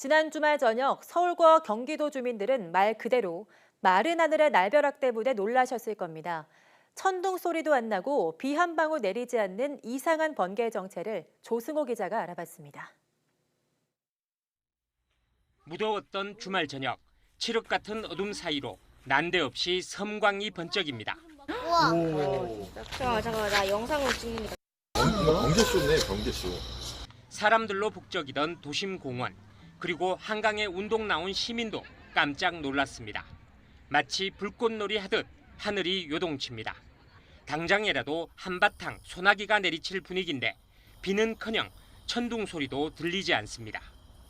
지난 주말 저녁 서울과 경기도 주민들은 말 그대로 마른 하늘의 날벼락 때문에 놀라셨을 겁니다. 천둥 소리도 안 나고 비 한 방울 내리지 않는 이상한 번개 정체를 조승호 기자가 알아봤습니다. 무더웠던 주말 저녁 칠흑 같은 어둠 사이로 난데없이 섬광이 번쩍입니다. 우와. 잠깐만 잠깐만 나 영상을 찍는다. 경제쇼네 경제쇼 사람들로 북적이던 도심 공원 그리고 한강에 운동 나온 시민도 깜짝 놀랐습니다. 마치 불꽃놀이 하듯 하늘이 요동칩니다. 당장이라도 한바탕 소나기가 내리칠 분위기인데 비는커녕 천둥 소리도 들리지 않습니다.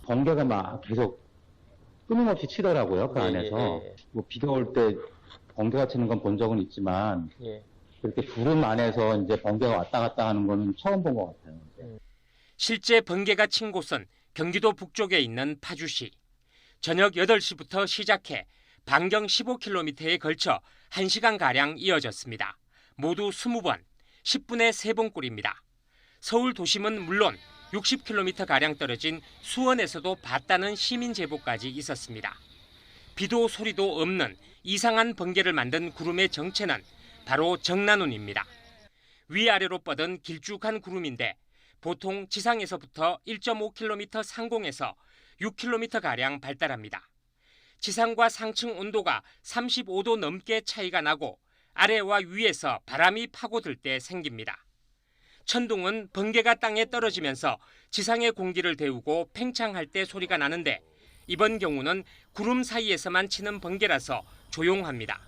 번개가 막 계속 끊임없이 치더라고요, 그 예, 안에서. 예, 예. 뭐 비가 올 때 번개가 치는 건 본 적은 있지만, 예. 그렇게 구름 안에서 이제 번개가 왔다 갔다 하는 거는 처음 본 것 같아요. 실제 번개가 친 곳은 경기도 북쪽에 있는 파주시. 저녁 8시부터 시작해 반경 15km에 걸쳐 1시간가량 이어졌습니다. 모두 20번, 10분에 3번꼴입니다. 서울 도심은 물론 60km가량 떨어진 수원에서도 봤다는 시민 제보까지 있었습니다. 비도 소리도 없는 이상한 번개를 만든 구름의 정체는 바로 정난운입니다. 위아래로 뻗은 길쭉한 구름인데 보통 지상에서부터 1.5km 상공에서 6km가량 발달합니다. 지상과 상층 온도가 35도 넘게 차이가 나고 아래와 위에서 바람이 파고들 때 생깁니다. 천둥은 번개가 땅에 떨어지면서 지상의 공기를 데우고 팽창할 때 소리가 나는데 이번 경우는 구름 사이에서만 치는 번개라서 조용합니다.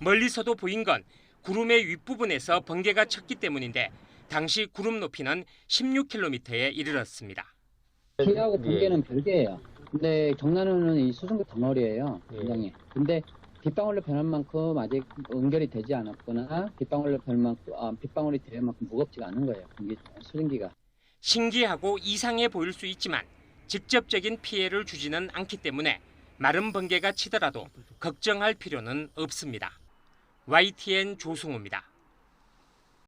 멀리서도 보인 건 구름의 윗부분에서 번개가 쳤기 때문인데 당시 구름 높이는 16km에 이르렀습니다. 비하고 예. 번개는 별개예요. 근데 정난우는 이 수증기 덩어리예요, 예. 굉장히. 근데 빗방울로 변할 만큼 아직 연결이 되지 않았거나 빗방울로 변할 만큼 아, 빗방울이 될 만큼 무겁지가 않은 거예요. 공기 수증기가. 신기하고 이상해 보일 수 있지만 직접적인 피해를 주지는 않기 때문에 마른 번개가 치더라도 걱정할 필요는 없습니다. YTN 조승우입니다.